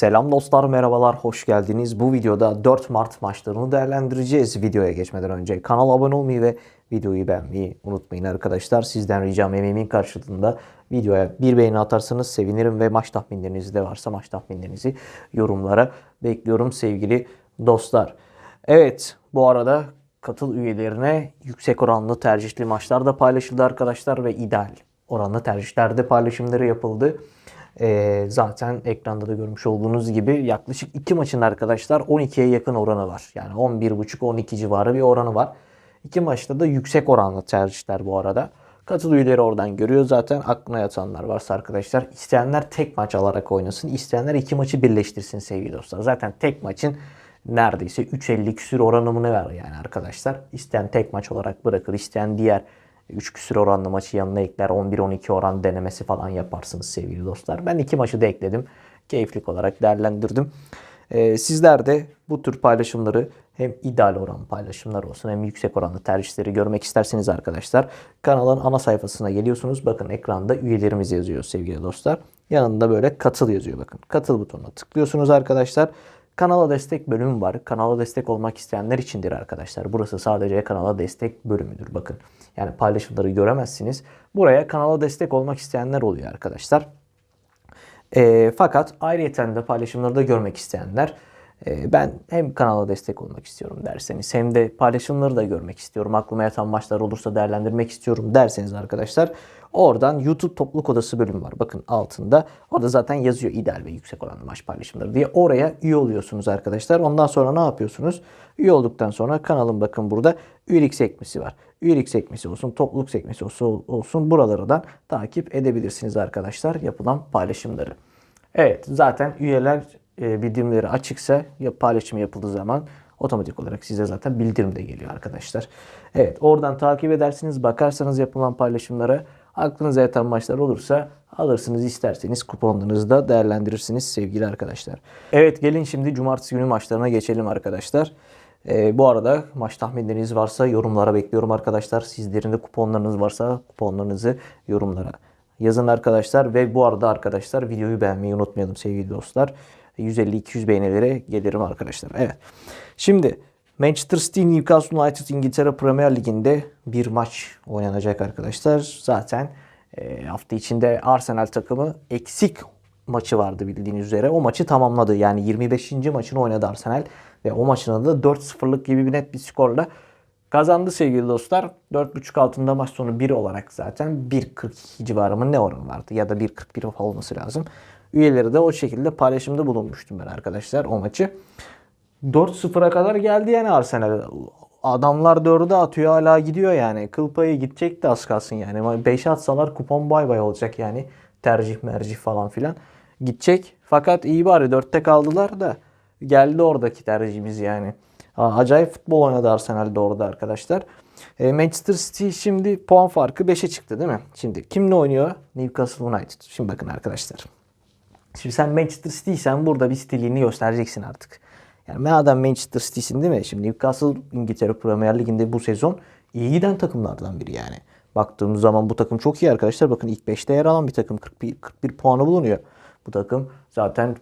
Selam dostlar, merhabalar, hoş geldiniz. Bu videoda 4 Mart maçlarını değerlendireceğiz. Videoya geçmeden önce kanala abone olmayı ve videoyu beğenmeyi unutmayın arkadaşlar. Sizden ricam emeğimin karşılığında videoya bir beğeni atarsanız sevinirim ve maç tahminleriniz de varsa maç tahminlerinizi yorumlara bekliyorum sevgili dostlar. Evet, bu arada katıl üyelerine yüksek oranlı tercihli maçlar da paylaşıldı arkadaşlar ve ideal oranlı tercihlerde paylaşımları yapıldı. Ee, zaten ekranda da görmüş olduğunuz gibi yaklaşık iki maçın arkadaşlar 12'ye yakın oranı var. Yani 11.5-12 civarı bir oranı var. İki maçta da yüksek oranlı tercihler bu arada. Katıl üyeleri oradan görüyor zaten. Aklına yatanlar varsa arkadaşlar. isteyenler tek maç alarak oynasın. isteyenler iki maçı birleştirsin sevgili dostlar. Zaten tek maçın neredeyse 3.50 küsür oranımını ver yani arkadaşlar. İsteyen tek maç olarak bırakır. isteyen diğer 3 küsür oranlı maçı yanına ekler. 11-12 oran denemesi falan yaparsınız sevgili dostlar. Ben iki maçı da ekledim. Keyiflik olarak değerlendirdim. Ee, sizler de bu tür paylaşımları hem ideal oran paylaşımlar olsun hem yüksek oranlı tercihleri görmek isterseniz arkadaşlar kanalın ana sayfasına geliyorsunuz. Bakın ekranda üyelerimiz yazıyor sevgili dostlar. Yanında böyle katıl yazıyor bakın. Katıl butonuna tıklıyorsunuz arkadaşlar. Kanala destek bölümü var. Kanala destek olmak isteyenler içindir arkadaşlar. Burası sadece kanala destek bölümüdür. Bakın yani paylaşımları göremezsiniz. Buraya kanala destek olmak isteyenler oluyor arkadaşlar. E, fakat ayrıyeten de paylaşımları da görmek isteyenler e, ben hem kanala destek olmak istiyorum derseniz hem de paylaşımları da görmek istiyorum. Aklıma yatan maçlar olursa değerlendirmek istiyorum derseniz arkadaşlar oradan YouTube topluluk odası bölümü var. Bakın altında orada zaten yazıyor ideal ve yüksek oranlı maç paylaşımları diye. Oraya üye oluyorsunuz arkadaşlar. Ondan sonra ne yapıyorsunuz? Üye olduktan sonra kanalın bakın burada üyelik sekmesi var. Üyelik sekmesi olsun, topluluk sekmesi olsun buralardan takip edebilirsiniz arkadaşlar yapılan paylaşımları. Evet zaten üyeler e, bildirimleri açıksa ya paylaşım yapıldığı zaman otomatik olarak size zaten bildirim de geliyor arkadaşlar. Evet oradan takip edersiniz bakarsanız yapılan paylaşımlara aklınıza yatan maçlar olursa alırsınız isterseniz kuponlarınızı da değerlendirirsiniz sevgili arkadaşlar. Evet gelin şimdi cumartesi günü maçlarına geçelim arkadaşlar. Ee, bu arada maç tahminleriniz varsa yorumlara bekliyorum arkadaşlar. Sizlerin de kuponlarınız varsa kuponlarınızı yorumlara yazın arkadaşlar. Ve bu arada arkadaşlar videoyu beğenmeyi unutmayalım sevgili dostlar. 150-200 beğenilere gelirim arkadaşlar. Evet. Şimdi Manchester City Newcastle United İngiltere Premier Ligi'nde bir maç oynanacak arkadaşlar. Zaten e, hafta içinde Arsenal takımı eksik maçı vardı bildiğiniz üzere. O maçı tamamladı. Yani 25. maçını oynadı Arsenal. Ve o maçını da 4-0'lık gibi bir net bir skorla kazandı sevgili dostlar. 4.5 altında maç sonu 1 olarak zaten 1.42 civarı mı ne oranı vardı? Ya da 1.41 olması lazım. Üyeleri de o şekilde paylaşımda bulunmuştum ben arkadaşlar o maçı. 4-0'a kadar geldi yani Arsenal. Adamlar 4'e atıyor hala gidiyor yani. Kıl payı gidecek de az kalsın yani. 5'e atsalar kupon bay bay olacak yani. Tercih mercih falan filan. Gidecek. Fakat iyi bari 4'te kaldılar da geldi oradaki tercihimiz yani. Acayip futbol oynadı Arsenal'de orada arkadaşlar. E, Manchester City şimdi puan farkı 5'e çıktı değil mi? Şimdi kimle oynuyor? Newcastle United. Şimdi bakın arkadaşlar. Şimdi sen Manchester City'sen burada bir stilini göstereceksin artık. Yani madem Manchester City'sin değil mi? Şimdi Newcastle İngiltere Premier Ligi'nde bu sezon iyi giden takımlardan biri yani. Baktığımız zaman bu takım çok iyi arkadaşlar. Bakın ilk 5'te yer alan bir takım 41, 41 puanı bulunuyor. Bu takım zaten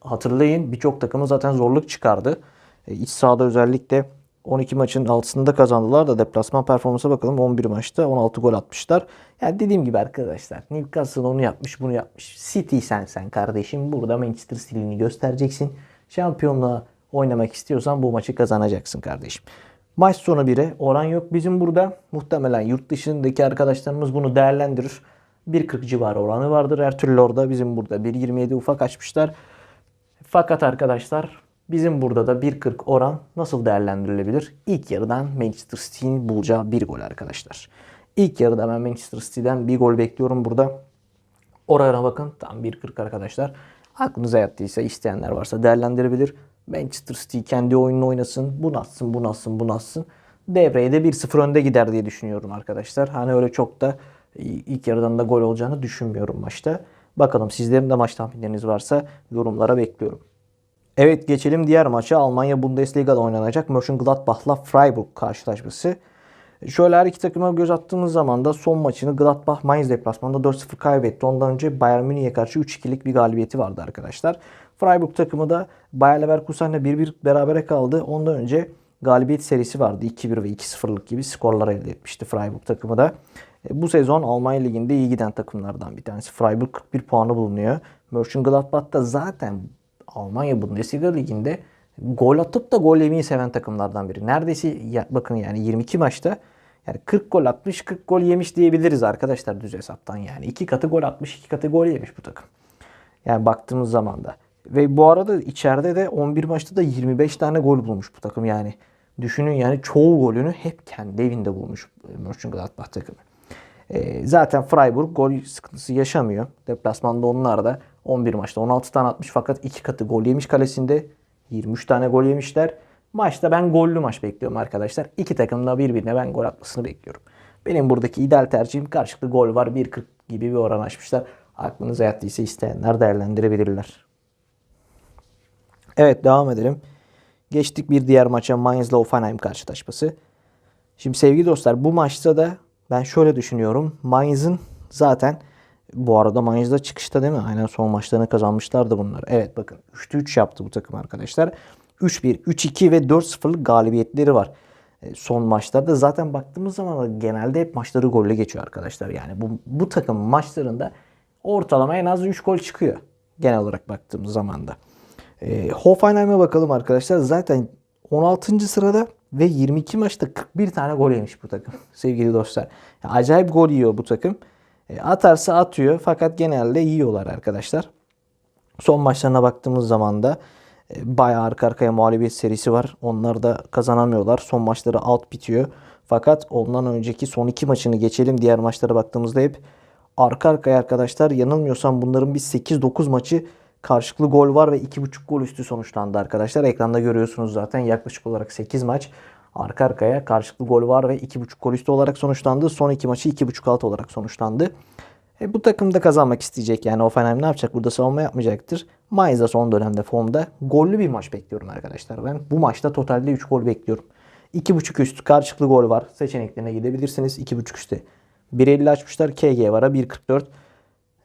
hatırlayın birçok takımı zaten zorluk çıkardı. E, iç sahada özellikle 12 maçın altısında kazandılar da deplasman performansa bakalım 11 maçta 16 gol atmışlar. Yani dediğim gibi arkadaşlar Newcastle onu yapmış bunu yapmış. City sen sen kardeşim burada Manchester City'ni göstereceksin. Şampiyonluğa oynamak istiyorsan bu maçı kazanacaksın kardeşim. Maç sonu 1'e oran yok bizim burada. Muhtemelen yurt dışındaki arkadaşlarımız bunu değerlendirir. 1.40 civarı oranı vardır. Her türlü orada bizim burada 1.27 ufak açmışlar. Fakat arkadaşlar bizim burada da 1.40 oran nasıl değerlendirilebilir? İlk yarıdan Manchester City'nin bulacağı bir gol arkadaşlar. İlk yarıda ben Manchester City'den bir gol bekliyorum burada. Oraya bakın tam 1.40 arkadaşlar. Aklınıza yattıysa isteyenler varsa değerlendirebilir. Manchester City kendi oyununu oynasın. Bu atsın, bu atsın, bu atsın. Devreye de 1-0 önde gider diye düşünüyorum arkadaşlar. Hani öyle çok da ilk yarıdan da gol olacağını düşünmüyorum maçta. Bakalım sizlerin de maç tahminleriniz varsa yorumlara bekliyorum. Evet geçelim diğer maça. Almanya Bundesliga'da oynanacak Mönchengladbach'la Freiburg karşılaşması. Şöyle her iki takıma göz attığımız zaman da son maçını Gladbach Mainz deplasmanında 4-0 kaybetti. Ondan önce Bayern Münih'e karşı 3-2'lik bir galibiyeti vardı arkadaşlar. Freiburg takımı da Bayer Leverkusen'le 1-1 berabere kaldı. Ondan önce galibiyet serisi vardı. 2-1 ve 2-0'lık gibi skorlar elde etmişti Freiburg takımı da. E, Bu sezon Almanya Ligi'nde iyi giden takımlardan bir tanesi. Freiburg 41 puanı bulunuyor. Mönchengladbach da zaten Almanya Bundesliga Ligi'nde gol atıp da gol yemeyi seven takımlardan biri. Neredeyse bakın yani 22 maçta yani 40 gol atmış 40 gol yemiş diyebiliriz arkadaşlar düz hesaptan yani. iki katı gol atmış iki katı gol yemiş bu takım. Yani baktığımız zaman da. Ve bu arada içeride de 11 maçta da 25 tane gol bulmuş bu takım yani. Düşünün yani çoğu golünü hep kendi evinde bulmuş Mönchengladbach takımı. Ee, zaten Freiburg gol sıkıntısı yaşamıyor. Deplasmanda onlar da 11 maçta 16 tane atmış fakat iki katı gol yemiş kalesinde. 23 tane gol yemişler. Maçta ben gollü maç bekliyorum arkadaşlar. İki takım da birbirine ben gol atmasını bekliyorum. Benim buradaki ideal tercihim karşılıklı gol var. 1.40 gibi bir oran açmışlar. Aklınıza yattıysa isteyenler değerlendirebilirler. Evet devam edelim. Geçtik bir diğer maça Mainz'la Hoffenheim karşılaşması. Şimdi sevgili dostlar bu maçta da ben şöyle düşünüyorum. Mainz'ın zaten bu arada Mainz'da çıkışta değil mi? Aynen son maçlarını kazanmışlardı bunlar. Evet bakın 3'te 3 yaptı bu takım arkadaşlar. 3-1, 3-2 ve 4-0'lık galibiyetleri var. E, Son maçlarda zaten baktığımız zaman genelde hep maçları golle geçiyor arkadaşlar. Yani bu, bu takım maçlarında ortalama en az 3 gol çıkıyor. Genel olarak baktığımız zaman da. E, Hoffenheim'e bakalım arkadaşlar. Zaten 16. sırada ve 22 maçta 41 tane gol yemiş bu takım. Sevgili dostlar. Acayip gol yiyor bu takım. E, atarsa atıyor fakat genelde yiyorlar arkadaşlar. Son maçlarına baktığımız zaman da e, bayağı arka arkaya mağlubiyet serisi var. Onlar da kazanamıyorlar. Son maçları alt bitiyor. Fakat ondan önceki son iki maçını geçelim. Diğer maçlara baktığımızda hep arka arkaya arkadaşlar. Yanılmıyorsam bunların bir 8-9 maçı karşılıklı gol var ve 2.5 gol üstü sonuçlandı arkadaşlar. Ekranda görüyorsunuz zaten yaklaşık olarak 8 maç arka arkaya karşılıklı gol var ve 2.5 gol üstü olarak sonuçlandı. Son iki maçı 2.5 alt olarak sonuçlandı. E, bu takım da kazanmak isteyecek. Yani Hoffenheim ne yapacak? Burada savunma yapmayacaktır. Mainz da son dönemde formda. Gollü bir maç bekliyorum arkadaşlar. Ben bu maçta totalde 3 gol bekliyorum. 2.5 üst karşılıklı gol var. Seçeneklerine gidebilirsiniz. 2.5 üstte. 1.50 açmışlar. KG var. 1.44.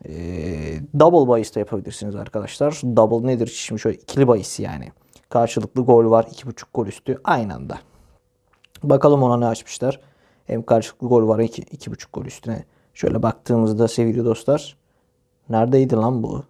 Ee, double bahis de yapabilirsiniz arkadaşlar. Double nedir? Şimdi şöyle ikili bahis yani. Karşılıklı gol var. 2.5 gol üstü aynı anda. Bakalım ona ne açmışlar. Hem karşılıklı gol var 2 iki, 2.5 gol üstüne. Şöyle baktığımızda sevgili dostlar. Neredeydi lan bu?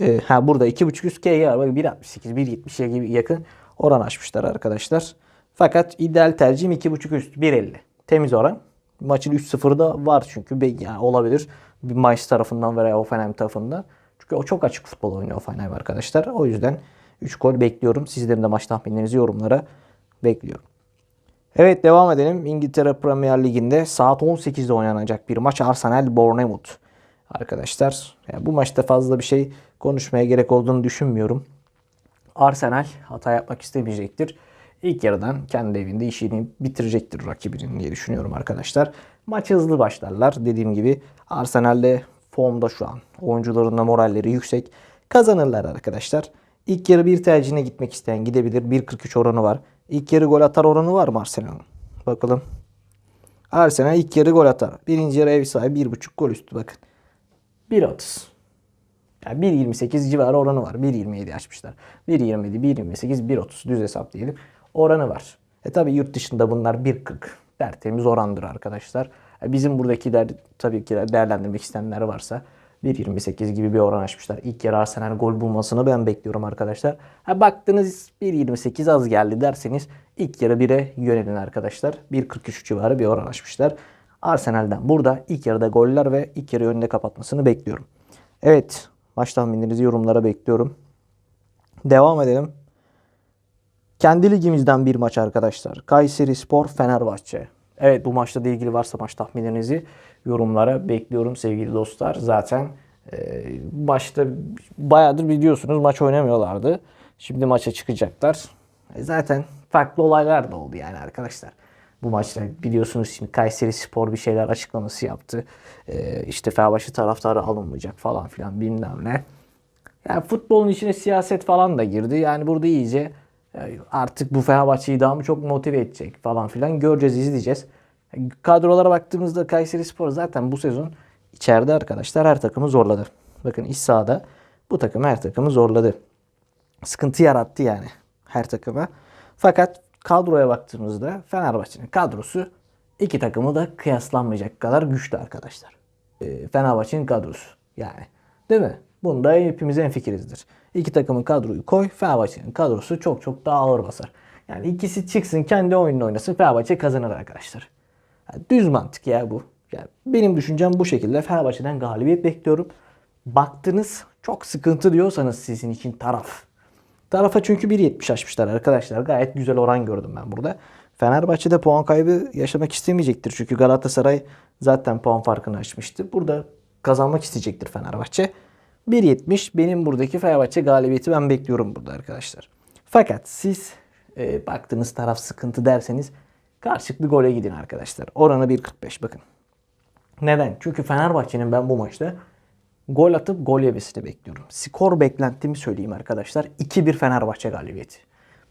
Ee, ha burada 2.5 üst KG var. Bak 1.68 1.70'e gibi yakın oran açmışlar arkadaşlar. Fakat ideal tercihim 2.5 üst 1.50. Temiz oran. Maçın 3-0'da var çünkü yani olabilir. Bir Mainz tarafından veya Hoffenheim tarafından. Çünkü o çok açık futbol oynuyor Hoffenheim arkadaşlar. O yüzden 3 gol bekliyorum. Sizlerin de maç tahminlerinizi yorumlara bekliyorum. Evet devam edelim. İngiltere Premier Ligi'nde saat 18'de oynanacak bir maç Arsenal Bournemouth. Arkadaşlar yani bu maçta fazla bir şey konuşmaya gerek olduğunu düşünmüyorum. Arsenal hata yapmak istemeyecektir. İlk yarıdan kendi evinde işini bitirecektir rakibinin diye düşünüyorum arkadaşlar. Maç hızlı başlarlar. Dediğim gibi Arsenal'de formda şu an. Oyuncuların da moralleri yüksek. Kazanırlar arkadaşlar. İlk yarı bir tercihine gitmek isteyen gidebilir. 1.43 oranı var. İlk yarı gol atar oranı var mı Arsenal'ın? Bakalım. Arsenal ilk yarı gol atar. Birinci yarı ev sahibi 1.5 gol üstü bakın. 1.30. Yani 1.28 civarı oranı var. 1.27 açmışlar. 1.27, 1.28, 1.30 düz hesap diyelim. Oranı var. E tabi yurt dışında bunlar 1.40 tertemiz orandır arkadaşlar. E bizim buradakiler tabii ki değerlendirmek isteyenler varsa 1.28 gibi bir oran açmışlar. İlk yarı Arsenal gol bulmasını ben bekliyorum arkadaşlar. Ha baktınız 1.28 az geldi derseniz ilk yarı 1'e yönelin arkadaşlar. 1.43 civarı bir oran açmışlar. Arsenal'den burada ilk yarıda goller ve ilk yarı önünde kapatmasını bekliyorum. Evet maç tahminlerinizi yorumlara bekliyorum. Devam edelim. Kendi ligimizden bir maç arkadaşlar. Kayseri Spor Fenerbahçe. Evet bu maçla da ilgili varsa maç tahminlerinizi yorumlara bekliyorum sevgili dostlar. Zaten e, maçta bayağıdır biliyorsunuz maç oynamıyorlardı. Şimdi maça çıkacaklar. E, zaten farklı olaylar da oldu yani arkadaşlar. Bu maçta biliyorsunuz şimdi Kayseri Spor bir şeyler açıklaması yaptı. E, işte Fenerbahçe taraftarı alınmayacak falan filan bilmem ne. Yani futbolun içine siyaset falan da girdi. Yani burada iyice artık bu Fenerbahçe'yi daha mı çok motive edecek falan filan göreceğiz, izleyeceğiz. Kadrolara baktığımızda Kayseri Spor zaten bu sezon içeride arkadaşlar her takımı zorladı. Bakın iç sahada Bu takım her takımı zorladı. Sıkıntı yarattı yani her takıma. Fakat kadroya baktığımızda Fenerbahçe'nin kadrosu iki takımı da kıyaslanmayacak kadar güçlü arkadaşlar. Ee, Fenerbahçe'nin kadrosu yani. Değil mi? Bunda hepimiz en fikirizdir. İki takımın kadroyu koy. Fenerbahçe'nin kadrosu çok çok daha ağır basar. Yani ikisi çıksın kendi oyununu oynasın. Fenerbahçe kazanır arkadaşlar. Yani düz mantık ya bu. Yani benim düşüncem bu şekilde. Fenerbahçe'den galibiyet bekliyorum. Baktınız çok sıkıntı diyorsanız sizin için taraf. Tarafa çünkü 1.70 açmışlar arkadaşlar. Gayet güzel oran gördüm ben burada. Fenerbahçe'de puan kaybı yaşamak istemeyecektir. Çünkü Galatasaray zaten puan farkını açmıştı. Burada kazanmak isteyecektir Fenerbahçe. 1.70 benim buradaki Fenerbahçe galibiyeti ben bekliyorum burada arkadaşlar. Fakat siz e, baktığınız taraf sıkıntı derseniz karşılıklı gole gidin arkadaşlar. Oranı 1.45 bakın. Neden? Çünkü Fenerbahçe'nin ben bu maçta gol atıp gol yemesini bekliyorum. Skor beklentimi söyleyeyim arkadaşlar. 2-1 Fenerbahçe galibiyeti.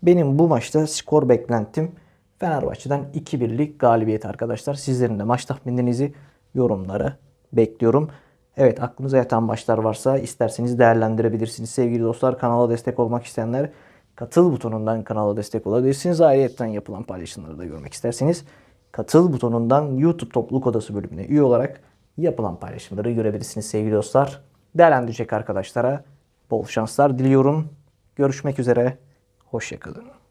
Benim bu maçta skor beklentim Fenerbahçe'den 2-1'lik galibiyet arkadaşlar. Sizlerin de maç tahminlerinizi yorumlara bekliyorum. Evet aklınıza yatan maçlar varsa isterseniz değerlendirebilirsiniz. Sevgili dostlar kanala destek olmak isteyenler katıl butonundan kanala destek olabilirsiniz. Ayrıca yapılan paylaşımları da görmek isterseniz katıl butonundan YouTube topluluk odası bölümüne üye olarak yapılan paylaşımları görebilirsiniz sevgili dostlar. Değerlendirecek arkadaşlara bol şanslar diliyorum. Görüşmek üzere. Hoşçakalın.